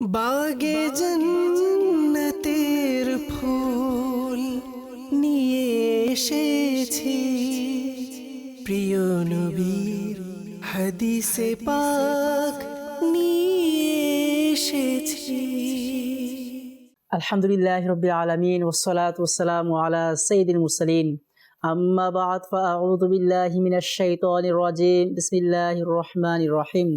বাগে জন্নতের ফুল নিয়ে এসেছি প্রিয় নবীর হাদিসে পাক নিয়ে এসেছি الحمد لله رب العالمين والصلاة والسلام على سيد المرسلين أما بعد فأعوذ بالله من الشيطان الرجيم بسم الله الرحمن الرحيم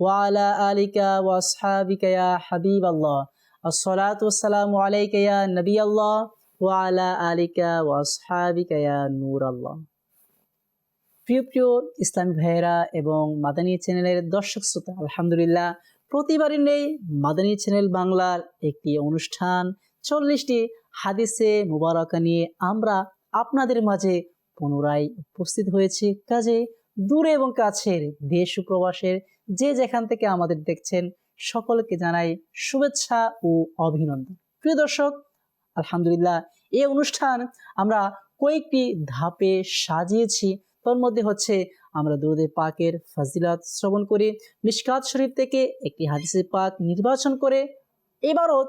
ওয়া আলা আলিকা ওয়া ওয়া আলা আলিকা ওয়া নূর আল্লাহ এবং মাদানী চ্যানেলের দর্শক শ্রোতা, আলহামদুলিল্লাহ প্রতিবারই নেই মাদানী চ্যানেল বাংলার একটি অনুষ্ঠান। চল্লিশটি হাদিসে মুবারকা নিয়ে আমরা আপনাদের মাঝে পুনরায় উপস্থিত হয়েছি। কাজে দূরে এবং কাছের দেশ প্রবাসের যে যেখান থেকে আমাদের দেখছেন, সকলকে জানাই শুভেচ্ছা ও অভিনন্দন। প্রিয় দর্শক, আলহামদুলিল্লাহ এই অনুষ্ঠান আমরা কয়েকটি ধাপে সাজিয়েছি। তোর মধ্যে হচ্ছে আমরা দুরুদে পাকের ফাজিলাত শ্রবণ করি। মিশকাত শরীফ থেকে একটি হাদিসে পাক নির্বাচন করে এবারও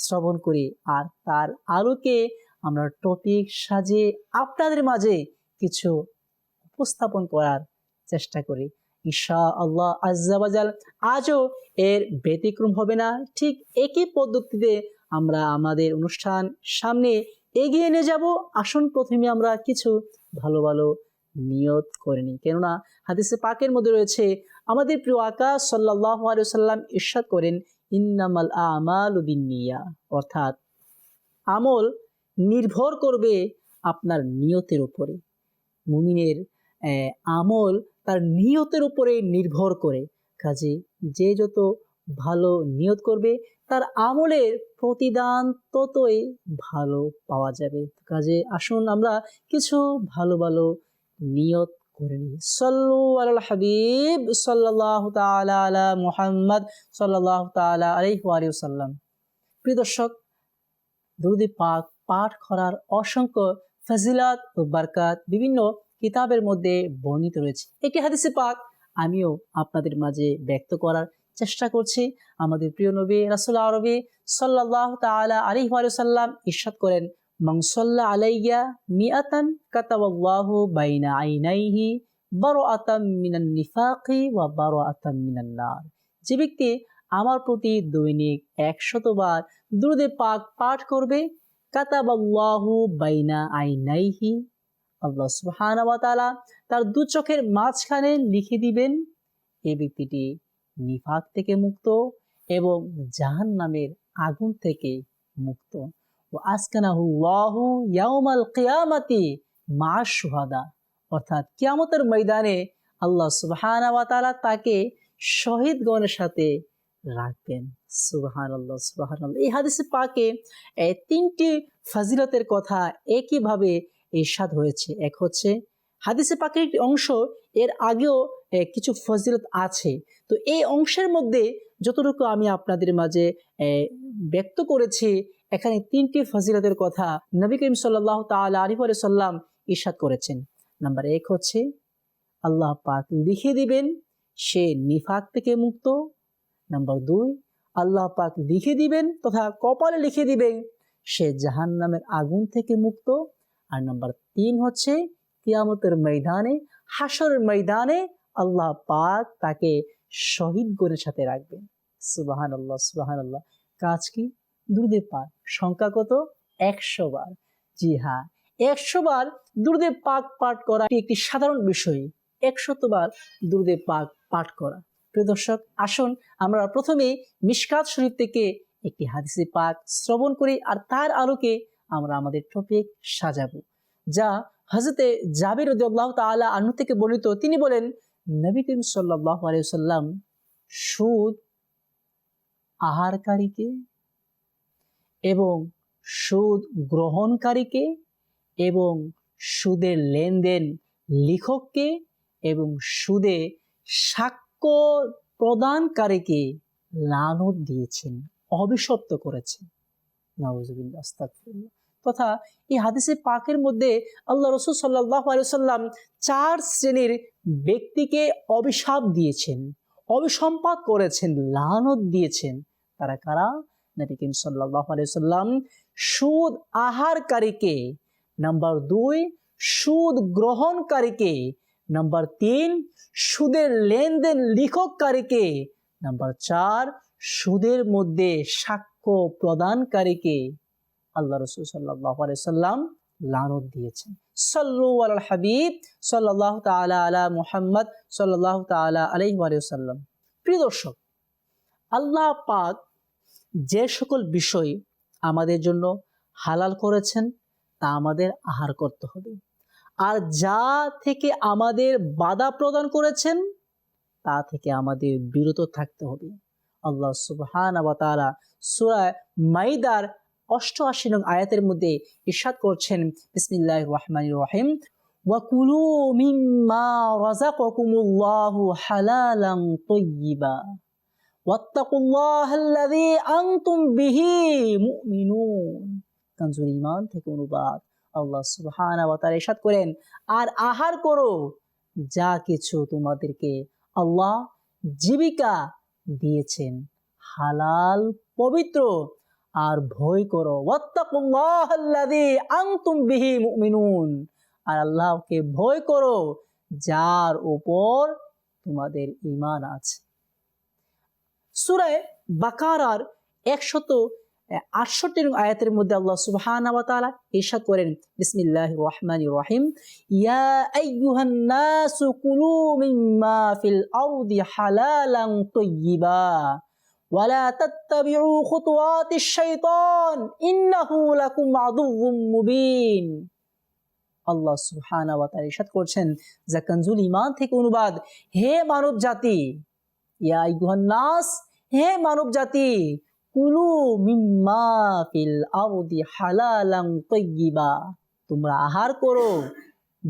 শ্রবণ করি। আর তার আলোকে আমরা টপিক সাজিয়ে আপনাদের মাঝে কিছু উপস্থাপন করার চেষ্টা করি। ঈশা আল্লাহ আজাল আজও এর ব্যতিক্রম হবে না। ঠিক একই পদ্ধতিতে আমরা আমাদের অনুষ্ঠান সামনে এগিয়ে নিয়ে যাব। আসুন প্রথমে আমরা কিছু ভালো ভালো নিয়ত করে নিই। কেননা হাদিসে পাকের মধ্যে রয়েছে, আমাদের প্রিয় আকাশ সাল্লাহ সাল্লাম ইরশাদ করেন, ইন্নামাল আমাল বিনিয়া অর্থাৎ আমল নির্ভর করবে আপনার নিয়তের উপরে। মুমিনের আমল তার নিয়তের উপরে নির্ভর করে। কাজে যে যত ভালো নিয়ত করবে, তার আমলের প্রতিদান ততই ভালো পাওয়া যাবে। কাজে আসুন আমরা কিছু ভালো ভালো নিয়ত হাবিব আলা পাক পাঠ করার অসংখ্য ফজিলাত ও বারকাত বিভিন্ন কিতাবের মধ্যে বর্ণিত রয়েছে। একটি হাদিসে পাক, আমিও আপনাদের মাঝে ব্যক্ত করার চেষ্টা করছি। আমাদের প্রিয় নবী রাসুল আরবি সাল্লাহ তালা আলী সাল্লাম ইরশাদ করেন মংসল্লা আলাইয়া মিয়াতান কাতাবাল্লাহু বাইনা আইনাইহি বারো আতাম মিনান নিফাকি ওয়া বারো আতাম মিনান নার। যে ব্যক্তি আমার প্রতি দৈনিক একশতবার দুরুদে পাক পাঠ করবে, কাতাবাল্লাহু বাইনা আইনাইহি আল্লাহ সুবহানাহু তার দু চোখের মাঝখানে লিখে দিবেন এ ব্যক্তিটি নিফাক থেকে মুক্ত এবং জাহান নামের আগুন থেকে মুক্ত। ও কিয়ামাতি মা সুহাদা অর্থাৎ কিয়ামতের ময়দানে আল্লাহ সুবহানাহু ওয়া তাআলা তাকে শহীদগণের সাথে রাখবেন। সুবহান আল্লাহ সুবহান এই হাদিসে পাকে তিনটি ফাজিলতের কথা একইভাবে ইরশাদ হয়েছে। এক হচ্ছে, হাদিসে পাকের একটি অংশ, এর আগেও কিছু ফজিলত আছে। তো এই অংশের মধ্যে যতটুকু আমি আপনাদের মাঝে ব্যক্ত করেছি, এখানে তিনটি ফজিলতের কথা নবী করিম সাল্লাহ তাল আলী সাল্লাম ইরশাদ করেছেন। নাম্বার এক হচ্ছে, আল্লাহ পাক লিখে দিবেন, সে নিফাক থেকে মুক্ত। নাম্বার দুই, আল্লাহ পাক লিখে দিবেন তথা কপালে লিখে দিবেন, সে জাহান নামের আগুন থেকে মুক্ত। আর নাম্বার তিন হচ্ছে কিয়ামতের ময়দানে হাসরের ময়দানে আল্লাহ পাক তাকে শহীদ গণের সাথে রাখবেন। সুবাহান আল্লাহ সুবাহান আল্লাহ কাজ কি? দুর্দে পাক। সংখ্যা কত? একশো বার। জি হ্যাঁ একশো বার দুর্দে পাক পাঠ করা একটি সাধারণ বিষয়। একশত বার দুর্দে পাক পাঠ করা। প্রিয় দর্শক, আসুন আমরা প্রথমে মিশকাত শরীফ থেকে একটি হাদিসে পাক শ্রবণ করি আর তার আলোকে আমরা আমাদের টপিক সাজাবো, যা হজরতে জাবির তাআলা আনহু থেকে বর্ণিত। তিনি বলেন, নবী করিম আলাইসাল্লাম সুদ আহারকারীকে এবং সুদ গ্রহণকারীকে এবং সুদের লেনদেন লিখককে এবং সুদে সাক্ষ্য প্রদানকারীকে লানত দিয়েছেন, অভিশপ্ত করেছেন। নওয়াজুবিল্লাহ আস্তাগফিরুল্লাহ। তথা এই হাদিসে পাকের মধ্যে আল্লাহ রসুল সাল্লাহ সাল্লাম চার শ্রেণির ব্যক্তিকে অভিশাপ দিয়েছেন অভিসম্পাদ করেছেন, লানত দিয়েছেন। তারা কারা? নবী করিম সাল্লাল্লাহু আলাইহি সাল্লাম সুদ আহারকারীকে নাম্বার দুই, সুদ গ্রহণকারীকে নাম্বার তিন, সুদের লেনদেন লিখককারীকে নাম্বার চার, সুদের মধ্যে সাক্ষ্য প্রদানকারীকে আল্লাহ রসুল সাল্লাহ সাল্লাম লানত দিয়েছেন। সাল্লু আল হাবিব সাল্লাহ তালা আলা মুহাম্মদ সাল্লাহ তালা আলাইহি সাল্লাম প্রিয় দর্শক, আল্লাহ পাক যে সকল বিষয় আমাদের জন্য হালাল করেছেন, তা আমাদের আহার করতে হবে। আর যা থেকে আমাদের বাধা প্রদান করেছেন, তা থেকে আমাদের বিরত থাকতে হবে। আল্লাহ সুবহান তাআলা সূরা মাইদার অষ্টআশি নং আয়াতের মধ্যে ইরশাদ করছেন, বিসমিল্লাহির রহমানির রহিম। ওয়াকুলু মিম্মা রাযাকাকুমুল্লাহু হালালান তাইয়্যিবা ওয়াত্তাকুল্লাহাল্লাযী আনতুম বিহি মুমিনুন। কানজুল ঈমান থেকে অনুবাদ আল্লাহ সুবহানাহু ওয়া তাআলা ইরশাদ করেন, আর আহার করো, যা কিছু তোমাদেরকে আল্লাহ জীবিকা দিয়েছেন, হালাল, পবিত্র আর ভয় করো। আর আল্লাহকে ভয় করো, যার উপর তোমাদের ইমান আছে। সূরায়ে বাকারার একশত আটষট্টি আয়াতের মধ্যে আল্লাহ ইরশাদ করেন, বিসমিল্লাহির রহমানির রহিম, ইয়া আল্লাহ সুবহানাহু ওয়া তাআলা ইরশাদ ঈমান থেকে অনুবাদ, হে মানব জাতি, ইয়া আইয়ুহান নাস, হে মানব জাতি, কুলু মিম্মা ফিল আরদি হালালান তাইয়্যিবা। তোমরা আহার করো,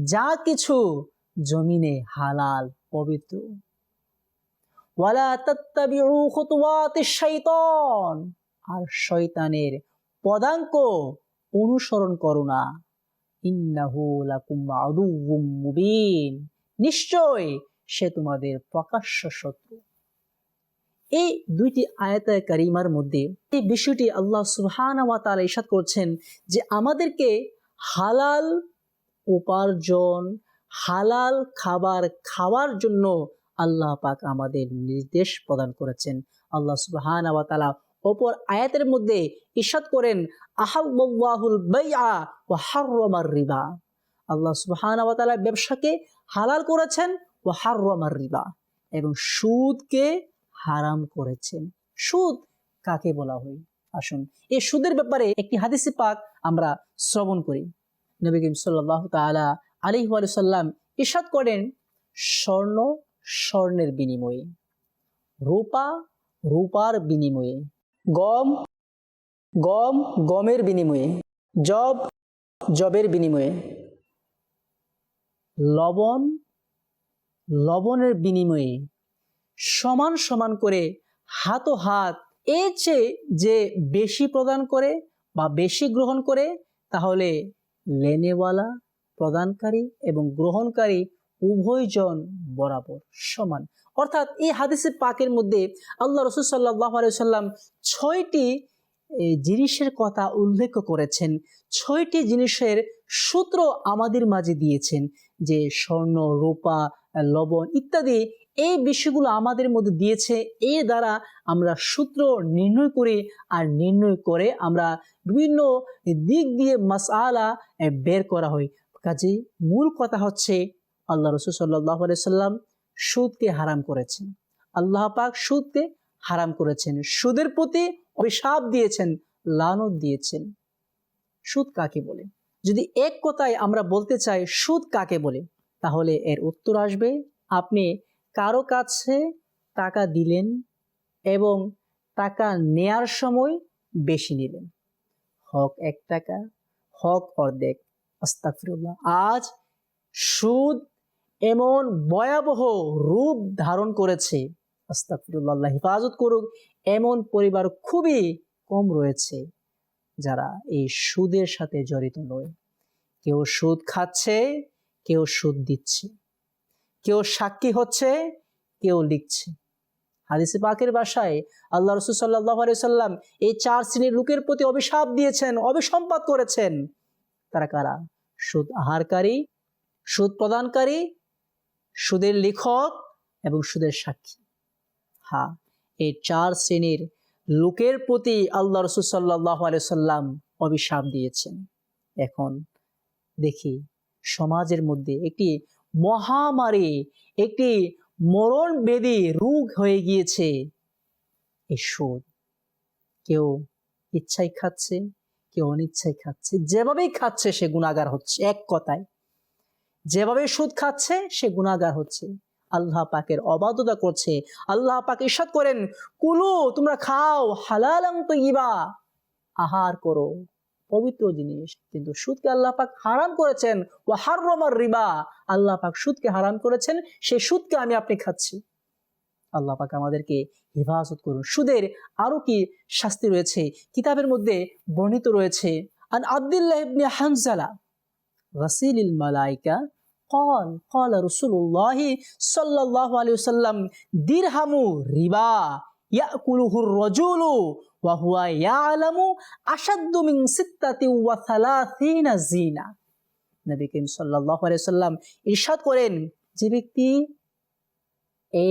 যা কিছু জমিনে হালাল, পবিত্র। আর শয়তানের পদাঙ্ক অনুসরণ করো না। নিশ্চয় সে তোমাদের প্রকাশ্য শত্রু। এই দুইটি আয়াতায় কারিমার মধ্যে এই বিষয়টি আল্লাহ ওয়া তাআলা করছেন যে আমাদেরকে হালাল উপার্জন, হালাল খাবার খাওয়ার জন্য আল্লাহ পাক আমাদের নির্দেশ প্রদান করেছেন। আল্লাহ ওয়া তাআলা অপর আয়াতের মধ্যে ইরশাদ করেন আহাল্লাহুল বাইআ হাররামার রিবা। আল্লাহ সুবহানাহু ওয়া তাআলা ব্যবসাকে হালাল করেছেন, ওয়া হাররামার রিবা। এবং সুদকে হারাম করেছেন। সুদ কাকে বলা হয়? আসুন, এই সুদের ব্যাপারে একটি হাদিসে পাক আমরা শ্রবণ করি। নবী করিম সাল্লাল্লাহু তাআলা আলাইহি ওয়া করেন, স্বর্ণ স্বর্ণের বিনিময়ে। রূপা, রূপার বিনিময়ে। গম গম, গমের বিনিময়ে। জব, জবের বিনিময়ে। লবণ, লবণের বিনিময়ে। সমান সমান করে হাত ও হাত এর চেয়ে যে বেশি প্রদান করে বা বেশি গ্রহণ করে, তাহলে লেনেওয়ালা, প্রদানকারী এবং গ্রহণকারী উভয়জন বরাবর সমান। অর্থাৎ এই হাদিসে পাকের মধ্যে আল্লাহ রসুল সাল্লাহ সাল্লাম ছয়টি জিনিসের কথা উল্লেখ করেছেন। ছয়টি জিনিসের সূত্র আমাদের মাঝে দিয়েছেন যে স্বর্ণ, রূপা, লবণ ইত্যাদি এই বিষয়গুলো আমাদের মধ্যে দিয়েছে। এর দ্বারা আমরা সূত্র নির্ণয় করি আর নির্ণয় করে আমরা বিভিন্ন দিক দিয়ে মাসআলা বের করা হয়। কাজে মূল কথা হচ্ছে আল্লাহ রসুল সাল্লাহ সাল্লাম সুদকে হারাম করেছেন। আল্লাহ পাক সুদকে হারাম করেছেন। সুদের প্রতি অভিশাপ দিয়েছেন, লানত দিয়েছেন। সুদ কাকে বলে? যদি এক কথায় আমরা বলতে চাই, সুদ কাকে বলে? তাহলে এর উত্তর আসবে, আপনি কারও কাছে টাকা দিলেন এবং টাকা নেয়ার সময় বেশি নিলেন। হক এক টাকা, হক অর্ধেক। আস্তাগফিরুল্লাহ। আজ সুদ এমন ভয়াবহ রূপ ধারণ করেছে। আস্তাগফিরুল্লাহ আল্লাহ হেফাজত করুক, এমন পরিবার খুবই কম রয়েছে যারা এই সুদের সাথে জড়িত নয়। কেউ সুদ খাচ্ছে, কেউ সুদ দিচ্ছে। কেউ সাক্ষী হচ্ছে, কেউ লিখছে। হাদিসে পাকের বাসায় আল্লাহ রসুল সাল্লাহ সাল্লাম এই চার শ্রেণির লোকের প্রতি অভিশাপ দিয়েছেন অভিসম্পাদ করেছেন। তারা কারা? সুদ আহারকারী, সুদ প্রদানকারী সুদের লেখক এবং সুদের সাক্ষী। হা, এই চার শ্রেণির লোকের প্রতি আল্লাহ রসুল সাল্লাহ সাল্লাম অভিশাপ দিয়েছেন। এখন দেখি সমাজের মধ্যে একটি মহামারী, একটি মরণ বেদি রোগ হয়ে গিয়েছে। এই সুদ কেউ ইচ্ছাই খাচ্ছে, কেউ অনিচ্ছাই খাচ্ছে, যেভাবেই খাচ্ছে সে গুণাগার হচ্ছে, এক কথায়। যেভাবে সুদ খাচ্ছে, সে গুণাগার হচ্ছে। আল্লাহ পাকের অবাধ্যতা করছে। আল্লাহ পাক ইস্বাদ করেন, কুলু, তোমরা খাও হালালাম তো ইবা আহার করো, পবিত্র জিনিস। কিন্তু সুদকে আল্লাহ পাক হারাম করেছেন। ও হাররমার রিবা। আল্লাহ পাক সুদকে হারাম করেছেন সেই সুদকে আমি আপনি খাচ্ছি। আল্লাহ পাক আমাদেরকে হেফাজত করুন। সুদের আরও কি শাস্তি রয়েছে? কিতাবের মধ্যে বর্ণিত রয়েছে, আন আব্দুল্লাহ হানজালা গাসিলিল মালাইকা قال قال رسول الله صلى الله عليه وسلم درهم ربا يأكله الرجل وهو يعلم أشد من ستة وثلاثين زينة নবী করিম সাল্লাহ সাল্লাম ইরশাদ করেন যে ব্যক্তি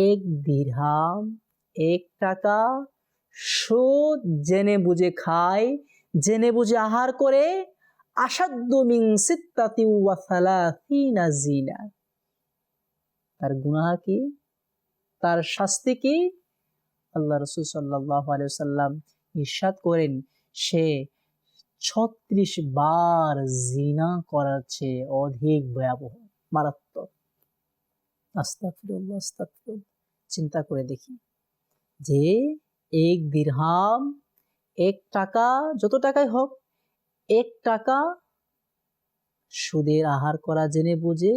এক দিরহাম এক টাকা সুদ জেনে বুঝে খায় জেনে বুঝে আহার করে সালাসিনা জিনা তার গুনাহ কি? তার শাস্তি কি? আল্লাহ রসুল সাল্লাহ সাল্লাম ইরশাদ করেন, সে ছত্রিশ বার জিনা করার চেয়ে অধিক ভয়াবহ, মারাত্মক। চিন্তা করে দেখি যে এক দিরহাম, এক টাকা, যত টাকাই হোক এক টাকা সুদের আহার করা জেনে বুঝে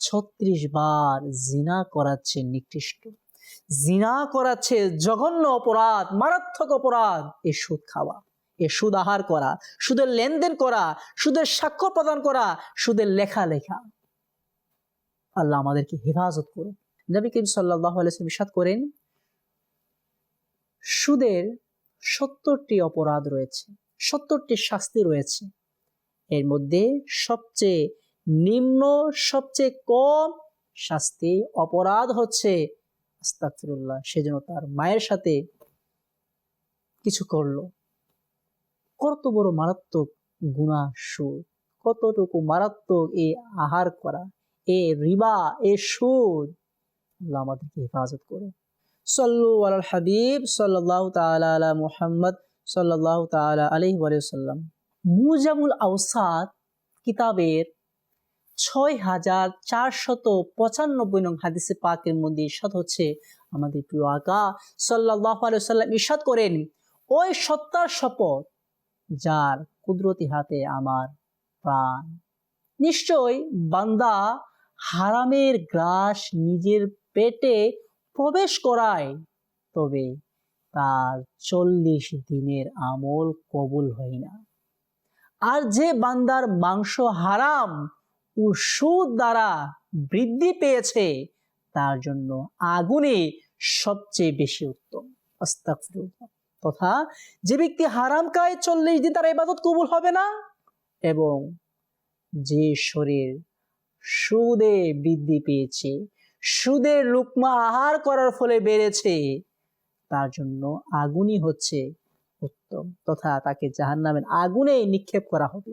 ছত্রিশ বার জিনা করাচ্ছে নিকৃষ্ট। জিনা করাচ্ছে জঘন্য অপরাধ, মারাত্মক অপরাধ। এ সুদ খাওয়া, এ সুদ আহার করা, সুদের লেনদেন করা, সুদের সাক্ষ্য প্রদান করা, সুদের লেখা লেখা আল্লাহ আমাদেরকে হেফাজত করুন। নবী করিম সাল্লাহ সাদ করেন, সুদের সত্তরটি অপরাধ রয়েছে। সত্তরটি শাস্তি রয়েছে। এর মধ্যে সবচেয়ে নিম্ন, সবচেয়ে কম শাস্তি অপরাধ হচ্ছে আস্তাকফিরুল্লাহ সেজন্য তার মায়ের সাথে কিছু করল। কত বড় মারাত্মক গুণা সুর কতটুকু মারাত্মক এ আহার করা, এ রিবা, এ সুদ। আমাদেরকে হেফাজত করে সল্লু আল হাবিব সাল্লাহ তালা মুহাম্মদ সাল্লাহ তালা আলহি সাল্লাম মুজামুল আউসাদ কিতাবের ছয় হাজার চারশত পঁচানব্বই নং হাদিসে পাকের মধ্যে ইসাদ হচ্ছে, আমাদের প্রিয় আকা সাল্লাহ সাল্লাম ইসাদ করেন, ওই সত্তার শপথ যার কুদরতি হাতে আমার প্রাণ। নিশ্চয় বান্দা হারামের গ্রাস নিজের পেটে প্রবেশ করায় তবে তার চল্লিশ দিনের আমল কবুল হয় না। আর যে বান্দার মাংস হারাম ও সুদ দ্বারা বৃদ্ধি পেয়েছে, তার জন্য আগুনে সবচেয়ে বেশি উত্তম। তথা যে ব্যক্তি হারাম খায়, চল্লিশ দিন তার ইবাদত কবুল হবে না এবং যে শরীর সুদে বৃদ্ধি পেয়েছে, সুদের লুকমা আহার করার ফলে বেড়েছে তার জন্য আগুনই হচ্ছে উত্তম, তথা তাকে জাহান নামের আগুনে নিক্ষেপ করা হবে।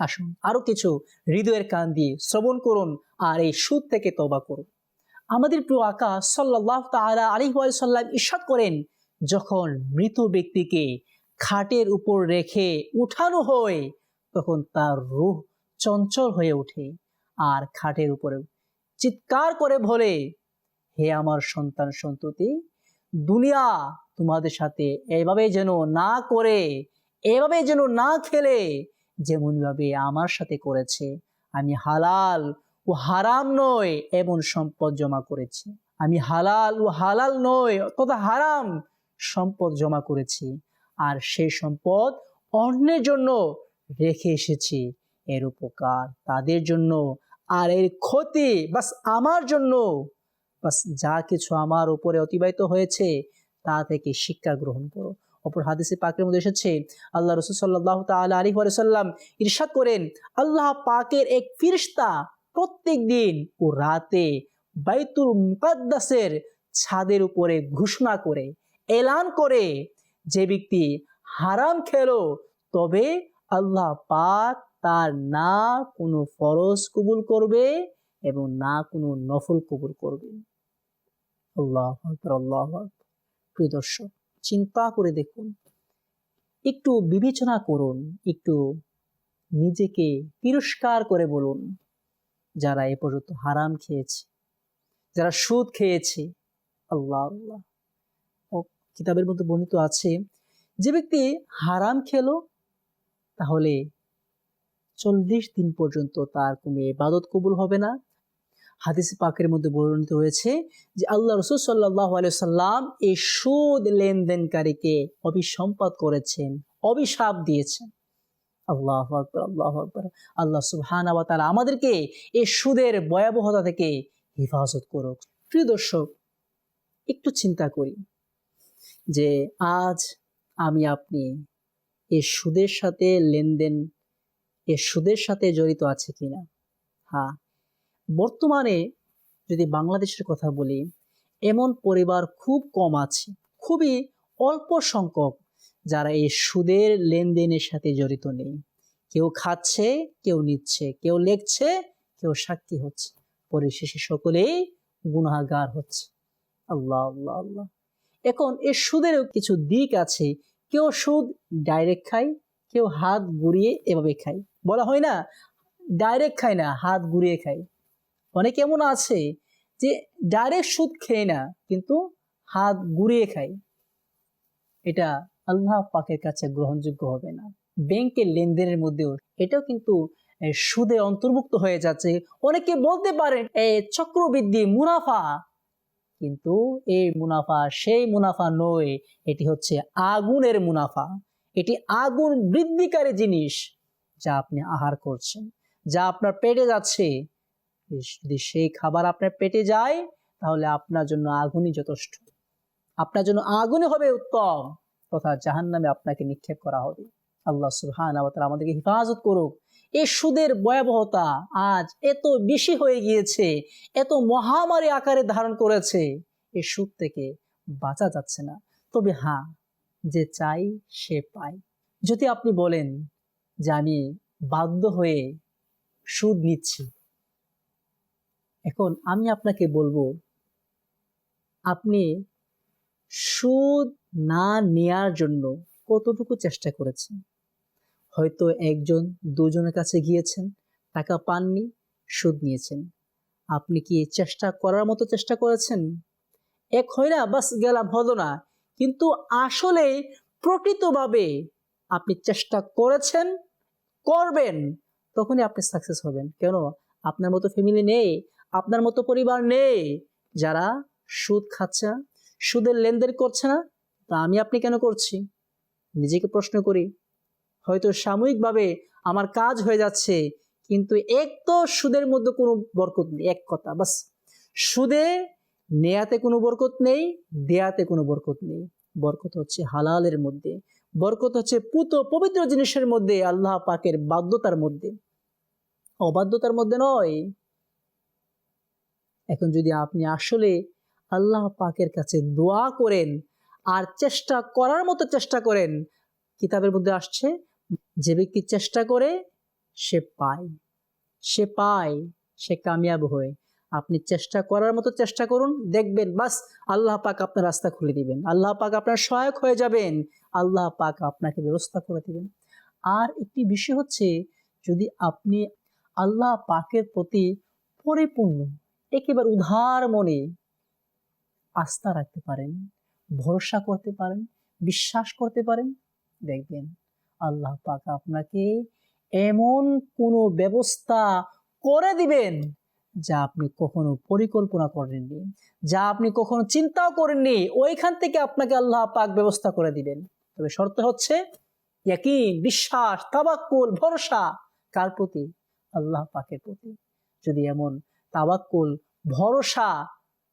আসুন আরও কিছু হৃদয়ের কান দিয়ে শ্রবণ করুন আর এই সুদ থেকে তবা করুন। আমাদের প্রিয় আকা সাল্লাহ তালা আলী সাল্লাম ইস্বাদ করেন, যখন মৃত ব্যক্তিকে খাটের উপর রেখে উঠানো হয়, তখন তার রুহ চঞ্চল হয়ে ওঠে আর খাটের উপরে চিৎকার করে বলে, হে আমার সন্তান সন্ততি দুনিয়া তোমাদের সাথে এভাবে যেন না করে এভাবে যেন না খেলে, যেমনভাবে আমার সাথে করেছে। আমি হালাল ও হারাম নয় এমন সম্পদ জমা করেছি। আমি হালাল ও হালাল নয় তথা হারাম সম্পদ জমা করেছি। আর সেই সম্পদ অন্যের জন্য রেখে এসেছি। এর উপকার তাদের জন্য, আর এর ক্ষতি বাস আমার জন্য। বাস যা কিছু আমার উপরে অতিবাহিত হয়েছে, তা থেকে শিক্ষা গ্রহণ করো। অপর হাদিসে পাকের মধ্যে এসেছে, আল্লাহ রসুল সাল্লাহ তাল আলী সাল্লাম ইরশাদ করেন, আল্লাহ পাকের এক ফিরিস্তা প্রত্যেক দিন ও রাতে বাইতুল মুকাদ্দাসের ছাদের উপরে ঘোষণা করে, এলান করে যে ব্যক্তি হারাম খেলো, তবে আল্লাহ পাক তার না কোনো ফরজ কবুল করবে এবং না কোনো নফল কবুল করবে। আল্লাহ আল্লাহ। প্রিয় দর্শক, চিন্তা করে দেখুন, একটু বিবেচনা করুন, একটু নিজেকে তিরস্কার করে বলুন, যারা এ পর্যন্ত হারাম খেয়েছে, যারা সুদ খেয়েছে, আল্লাহ আল্লাহ কিতাবের মধ্যে বর্ণিত আছে, যে ব্যক্তি হারাম খেলো, তাহলে চল্লিশ দিন পর্যন্ত তার কোনো এবাদত কবুল হবে না হাদিস পাকের মধ্যে বর্ণিত রয়েছে যে আল্লাহ রসুল সাল্লাহ সাল্লাম এই সুদ লেনদেনকারীকে অভিসম্পাদ করেছেন, অভিশাপ দিয়েছেন। আল্লাহ আকবর আল্লাহ আকবর। আল্লাহ সুবহান তাআলা আমাদেরকে এই সুদের ভয়াবহতা থেকে হেফাজত করুক। প্রিয় দর্শক, একটু চিন্তা করি যে আজ আমি আপনি এই সুদের সাথে লেনদেন এ সুদের সাথে জড়িত আছে কিনা? হ্যাঁ বর্তমানে যদি বাংলাদেশের কথা বলি, এমন পরিবার খুব কম আছে। খুবই অল্প সংখ্যক যারা এই সুদের লেনদেনের সাথে জড়িত নেই। কেউ খাচ্ছে, কেউ নিচ্ছে, কেউ লেখছে, কেউ সাক্ষী হচ্ছে। পরিশেষে সকলেই গুনাহগার হচ্ছে। আল্লাহ আল্লাহ আল্লাহ। এখন এর সুদেরও কিছু দিক আছে। কেউ সুদ ডাইরেক্ট খায়, কেউ হাত ঘুরিয়ে এভাবে খায়। বলা হয় না ডাইরেক্ট খায় না, হাত ঘুরিয়ে খায়। অনেক এমন আছে যে ডাইরেক্ট সুদ খেয়ে না, কিন্তু হাত ঘুরিয়ে খায়। এটা আল্লাহ পাকের কাছে গ্রহণযোগ্য হবে না। ব্যাংকের লেনদেনের মধ্যেও এটাও কিন্তু সুদে অন্তর্ভুক্ত হয়ে যাচ্ছে। অনেকে বলতে পারেন, এ, চক্রবৃদ্ধি মুনাফা। কিন্তু এই মুনাফা সেই মুনাফা নয়, এটি হচ্ছে আগুনের মুনাফা। এটি আগুন বৃদ্ধিকারী জিনিস যা আপনি আহার করছেন, যা আপনার পেটে যাচ্ছে। যদি সেই খাবার আপনার পেটে যায়, তাহলে আপনার জন্য আগুনই যথেষ্ট। আপনার জন্য আগুনই হবে উত্তম, তথা জাহান নামে আপনাকে নিক্ষেপ করা হবে। আল্লাহ সুবহান আমাদেরকে হেফাজত করুক। এই সুদের ভয়াবহতা আজ এত বেশি হয়ে গিয়েছে, এত মহামারী আকারে ধারণ করেছে এই সুদ থেকে বাঁচা যাচ্ছে না। তবে হ্যাঁ যে চাই সে পায়। যদি আপনি বলেন যে আমি বাধ্য হয়ে সুদ নিচ্ছি এখন আমি আপনাকে বলব, আপনি সুদ না নেয়ার জন্য কতটুকু চেষ্টা করেছেন? হয়তো একজন, দুজনের কাছে গিয়েছেন, টাকা পাননি, সুদ নিয়েছেন। আপনি কি চেষ্টা করার মতো চেষ্টা করেছেন? এক হয় না বাস গেলাম, হলো না। কিন্তু আসলে প্রকৃতভাবে আপনি চেষ্টা করেছেন, করবেন, তখনই আপনি সাকসেস হবেন। কেন? আপনার মতো ফ্যামিলি নেই আপনার মতো পরিবার নেই। যারা সুদ খাচ্ছে না সুদের লেনদেন করছে না, তা আমি আপনি কেন করছি? নিজেকে প্রশ্ন করি। হয়তো সাময়িকভাবে আমার কাজ হয়ে যাচ্ছে, কিন্তু এক তো সুদের মধ্যে কোনো বরকত নেই, এক কথা, বাস। সুদে নেয়াতে কোনো বরকত নেই, দেয়াতে কোনো বরকত নেই। বরকত হচ্ছে হালালের মধ্যে। বরকত হচ্ছে পুত পবিত্র জিনিসের মধ্যে, আল্লাহ পাকের বাধ্যতার মধ্যে। অবাধ্যতার মধ্যে নয় এখন যদি আপনি আসলে আল্লাহ পাকের কাছে দোয়া করেন আর চেষ্টা করার মতো চেষ্টা করেন, কিতাবের মধ্যে আসছে, যে ব্যক্তি চেষ্টা করে, সে পায়। সে পায়, সে কামিয়াব হয়। আপনি চেষ্টা করার মতো চেষ্টা করুন, দেখবেন বাস আল্লাহ পাক আপনার রাস্তা খুলে দিবেন। আল্লাহ পাক আপনার সহায়ক হয়ে যাবেন। আল্লাহ পাক আপনাকে ব্যবস্থা করে দিবেন। আর একটি বিষয় হচ্ছে, যদি আপনি আল্লাহ পাকের প্রতি পরিপূর্ণ একেবারে উদার মনে আস্থা রাখতে পারেন, ভরসা করতে পারেন, বিশ্বাস করতে পারেন। দেখবেন আল্লাহ পাক আপনাকে এমন কোনো ব্যবস্থা করে দিবেন যা আপনি কখনো পরিকল্পনা করেননি, যা আপনি কখনো চিন্তাও করেননি, ওইখান থেকে আপনাকে আল্লাহ পাক ব্যবস্থা করে দিবেন। তবে শর্ত হচ্ছে বিশ্বাস তাবাক্কুল ভরসা কার প্রতি? আল্লাহ পাকের প্রতি। যদি এমন তাবাক্কুল ভরসা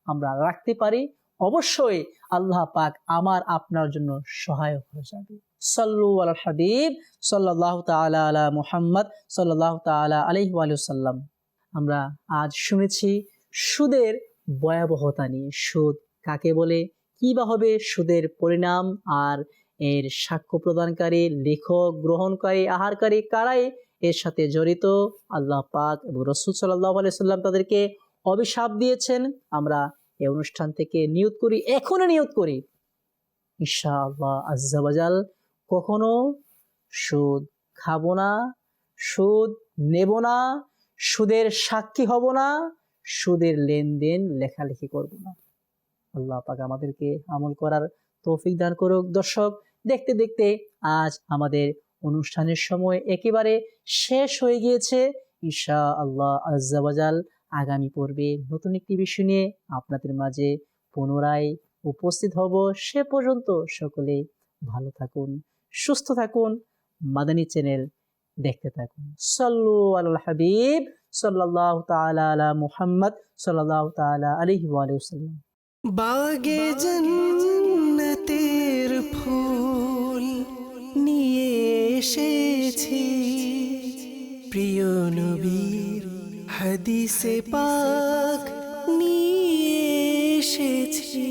আমরা রাখতে পারি। অবশ্যই আল্লাহ পাক আমার আপনার জন্য সহায়ক হয়ে যাবে। সাল্লু আল হাবিব সাল্লাহ তালা আলা মুহাম্মদ সাল্লাহ তালা আলহি সাল্লাম। আমরা আজ শুনেছি, সুদের ভয়াবহতা নিয়ে। সুদ কাকে বলে? কি বা হবে সুদের পরিণাম? আর এর সাক্ষ্য প্রদানকারী, লেখক, গ্রহণকারী, আহারকারী কারাই এর সাথে জড়িত আল্লাহ পাক এবং রসুল সাল্লাহ সাল্লাম তাদেরকে অভিশাপ দিয়েছেন। আমরা এই অনুষ্ঠান থেকে নিয়োগ করি এখনও নিয়োগ করি। ঈশা আল্লাহ আজাল কখনো সুদ খাব না, সুদ নেব না, সুদের সাক্ষী হব না, সুদের লেনদেন লেখালেখি করব না। আল্লাহ পাক আমাদেরকে আমল করার তৌফিক দান করুক। দর্শক, দেখতে দেখতে আজ আমাদের অনুষ্ঠানের সময় একেবারে শেষ হয়ে গিয়েছে। ঈশা আল্লাহ আজাল আগামী পর্বে নতুন একটি বিষয় নিয়ে আপনাদের মাঝে পুনরায় উপস্থিত হব। সে পর্যন্ত সকলে ভালো থাকুন সুস্থ থাকুন মাদানী চ্যানেল দেখতে থাকুন। সাল্লু আল হাবিব সাল্লাহ তালা আলা মুহাম্মদ সাল্লাহ তালা আলহি বাগে হাদিসে পাক নিয়ে এসেছি।